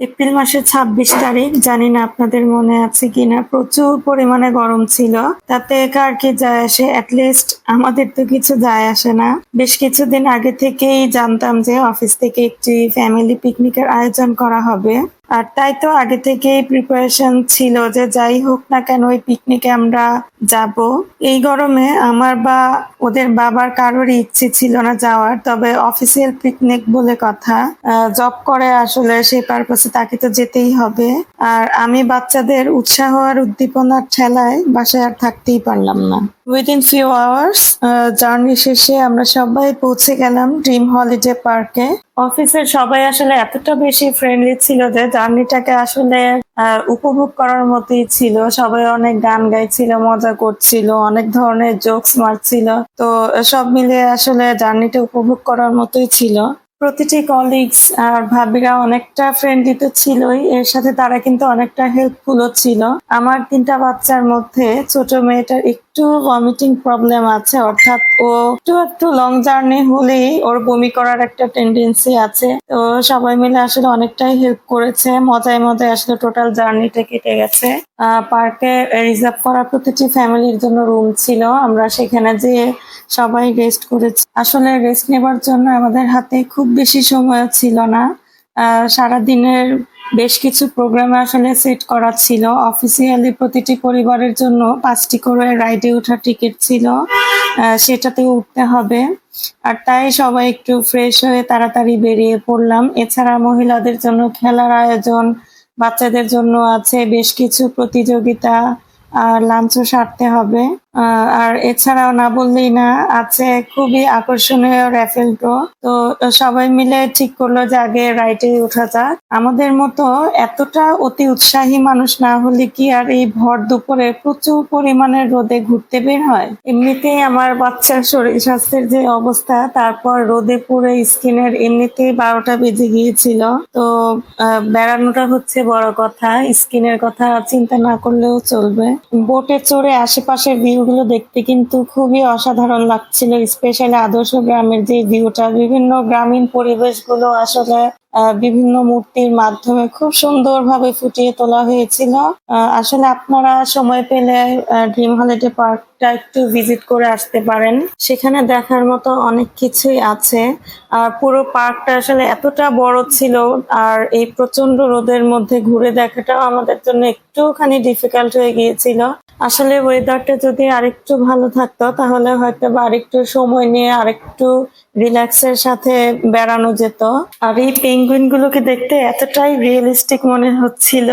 April মাসের ছাব্বিশ তারিখ, জানি না আপনাদের মনে আছে কিনা, প্রচুর পরিমাণে গরম ছিল। তাতে কার কি যায় আসে? অ্যাটলিস্ট আমাদের তো কিছু যায় আসে না। বেশ কিছুদিন আগে থেকেই জানতাম যে অফিস থেকে একটি ফ্যামিলি পিকনিকের আয়োজন করা হবে। আর তাই তো আগে থেকেই প্রিপারেশন ছিল যে যাই হোক না কেন ওই পিকনিকে আমরা যাব। এই গরমে আমার বা ওদের বাবার কারোরই ইচ্ছে ছিল না যাওয়ার, তবে অফিসিয়াল পিকনিক বলে কথা জব করে আসলে সেই পারপাসে তাকে তো যেতেই হবে। আর আমি বাচ্চাদের উৎসাহ আর উদ্দীপনার ঠেলায় বাসায় আর থাকতেই পারলাম না। উইদিন ফিউ আওয়ার্স জার্নি শেষে আমরা সবাই পৌঁছে গেলাম ড্রিম হলিডে পার্কে অফিসের সবাই আসলে এতটা বেশি ফ্রেন্ডলি ছিল যে জার্নিটাকে আসলে উপভোগ করার মতোই ছিল। সবাই অনেক গান গাইছিল, মজা করছিল, অনেক ধরনের জোকস মারছিল। তো সব মিলে আসলে জার্নিটা উপভোগ করার মতোই ছিল। প্রতিটি কলিগস আর ভাবিরা অনেকটা ফ্রেন্ডলি তো ছিলই। এর সাথে তারা কিন্তু অনেকটা হেল্পফুলও ছিল। আমার তিনটা বাচ্চার মধ্যে ছোট মেয়েটার একটু ভমিটিং প্রবলেম আছে, অর্থাৎ ও একটু একটু লং জার্নি হলেই ওর বমি করার একটা টেন্ডেন্সি আছে। তো সবাই মিলে আসলে অনেকটাই হেল্প করেছে। মজায় মজায় আসলে টোটাল জার্নিটা কেটে গেছে। পার্কে রিজার্ভ করা প্রতিটি ফ্যামিলির জন্য রুম ছিল। আমরা সেখানে যেয়ে সবাই রেস্ট করেছি। আসলে রেস্ট নেবার জন্য আমাদের হাতে খুব বেশি সময় ছিল না। সারাদিনের বেশ কিছু প্রোগ্রাম আসলে সেট করা ছিল। অফিসিয়ালি প্রতিটি পরিবারের জন্য পাঁচটি করে রাইডে ওঠার টিকিট ছিল। সেটাতে উঠতে হবে। আর তাই সবাই একটু ফ্রেশ হয়ে তাড়াতাড়ি বেরিয়ে পড়লাম। এছাড়া মহিলাদের জন্য খেলার আয়োজন, বাচ্চাদের জন্য আছে বেশ কিছু প্রতিযোগিতা। আর লাঞ্চও সারতে হবে। আর এছাড়াও না বললেই না, আছে খুবই আকর্ষণীয় র্যাফেল ড্র তো সবাই মিলে ঠিক করল যে আগে রাইটে ওঠা যাক। আমাদের মতো এতটা অতি উৎসাহী মানুষ না হলে কি আর এই ভর দুপুরে প্রচুর পরিমাণে রোদে ঘুরতে বের হয়? এমনিতেই আমার বাচ্চার শরীর স্বাস্থ্যের যে অবস্থা, তারপর রোদে পুরো স্কিনের এমনিতেই বারোটা বেজে গিয়েছিল। তো বেড়ানোটা হচ্ছে বড় কথা, স্কিনের কথা চিন্তা না করলেও চলবে। বোটে চড়ে আশেপাশের ভিউ গুলো দেখতে কিন্তু খুবই অসাধারণ লাগছিল, স্পেশালি আদর্শ গ্রামের যে ভিউটা। বিভিন্ন গ্রামীণ পরিবেশগুলো আসলে বিভিন্ন মূর্তির মাধ্যমে খুব সুন্দরভাবে ফুটিয়ে তোলা হয়েছিল। আসলে আপনারা সময় পেলে ড্রিম হলিডে পার্কটা একটু ভিজিট করে আসতে পারেন। সেখানে দেখার মতো অনেক কিছুই আছে। আর পুরো পার্কটা আসলে এতটা বড় ছিল, আর এই প্রচণ্ড রোদের মধ্যে ঘুরে দেখাটাও আমাদের জন্য একটুখানি ডিফিকাল্ট হয়ে গিয়েছিল। আসলে ওয়েদারটা যদি আরেকটু ভালো থাকতো, তাহলে হয়তো বা আরেকটু সময় নিয়ে আরেকটু রিল্যাক্সের সাথে বেড়ানো যেত। আর এই পেঙ্গুইন গুলোকে দেখতে এতটাই রিয়েলিস্টিক মনে হচ্ছিল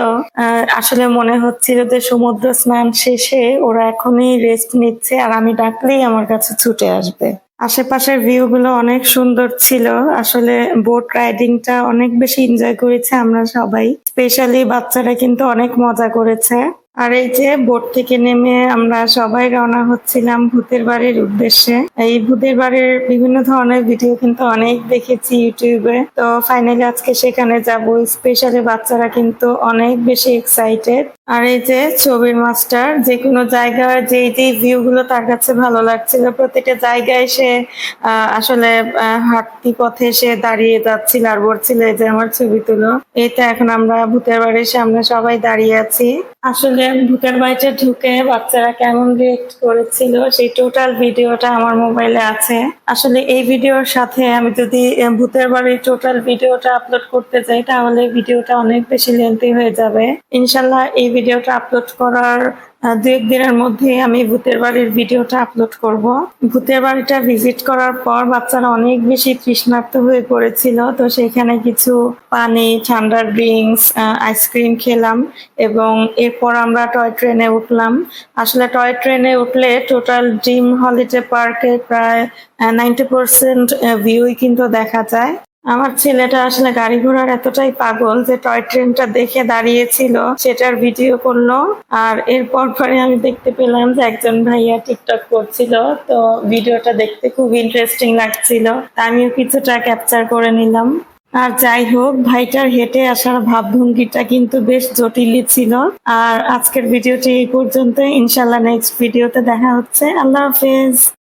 আসলে মনে হচ্ছিল যে সমুদ্র স্নান শেষে ওরা এখনই রেস্ট নিচ্ছে আর আমি ডাকলেই আমার কাছে ছুটে আসবে। আশেপাশের ভিউ গুলো অনেক সুন্দর ছিল। আসলে বোট রাইডিংটা অনেক বেশি এনজয় করেছে আমরা সবাই। স্পেশালি বাচ্চারা কিন্তু অনেক মজা করেছে। আর এই যে বোট থেকে নেমে আমরা সবাই রওনা হচ্ছিলাম ভূতের বাড়ির উদ্দেশ্যে। এই ভূতের বাড়ির বিভিন্ন ধরনের ভিডিও কিন্তু অনেক দেখেছি ইউটিউবে। তো ফাইনালি আজকে সেখানে যাব। স্পেশালি বাচ্চারা কিন্তু অনেক বেশি এক্সাইটেড আর এই যে ছবির মাস্টার যে কোনো জায়গার যে যে ভিউ গুলো তার কাছে ভালো লাগছিল প্রতিটা জায়গায় সে আসলে হাঁটতি পথে সে দাঁড়িয়ে যাচ্ছিল আর বলছিল যে আমার ছবি তুলো। তো এখন আমরা ভূতের বাড়ির সামনে সবাই দাঁড়িয়ে আছি। আসলে ভূতের বাড়িতে ঢুকে বাচ্চারা কেমন রিয়েক্ট করেছিল, সেই টোটাল ভিডিওটা আমার মোবাইলে আছে। আসলে এই ভিডিওর সাথে আমি যদি ভূতের বাড়ির টোটাল ভিডিওটা আপলোড করতে যাই, তাহলে ভিডিওটা অনেক বেশি লেন্থি হয়ে যাবে। ইনশাল্লাহ এই ভিডিওটা আপলোড করার দু একদিনের মধ্যে আমি ভূতের বাড়ির ভিডিওটা আপলোড করব। ভূতের বাড়িটা ভিজিট করার পর বাচ্চারা অনেক বেশি তৃষ্ণার্ত হয়ে পড়েছিল, তো সেখানে কিছু পানি ঠান্ডা ড্রিঙ্কস আইসক্রিম খেলাম এবং এরপর আমরা টয় ট্রেনে উঠলাম। আসলে টয় ট্রেনে উঠলে টোটাল ড্রিম হলিডে পার্কে প্রায় নাইনটি পার্সেন্ট ভিউই কিন্তু দেখা যায়। আমার ছেলেটা আসলে গাড়ি ঘোড়ার এতটাই পাগল যে টয় ট্রেনটা দেখে দাঁড়িয়েছিল, সেটার ভিডিও করল। আর এরপর পরে আমি দেখতে পেলাম যে একজন ভাইয়া টিকটক করছিল, তো ভিডিওটা দেখতে খুব ইন্টারেস্টিং লাগছিল। তা আমিও কিছুটা ক্যাপচার করে নিলাম। আর যাই হোক, ভাইটার হেঁটে আসার ভাবভঙ্গিটা কিন্তু বেশ জটিলই ছিল। আর আজকের ভিডিওটি এই পর্যন্ত ইনশাল্লাহ নেক্সট ভিডিওতে দেখা হচ্ছে। আল্লাহ হাফেজ।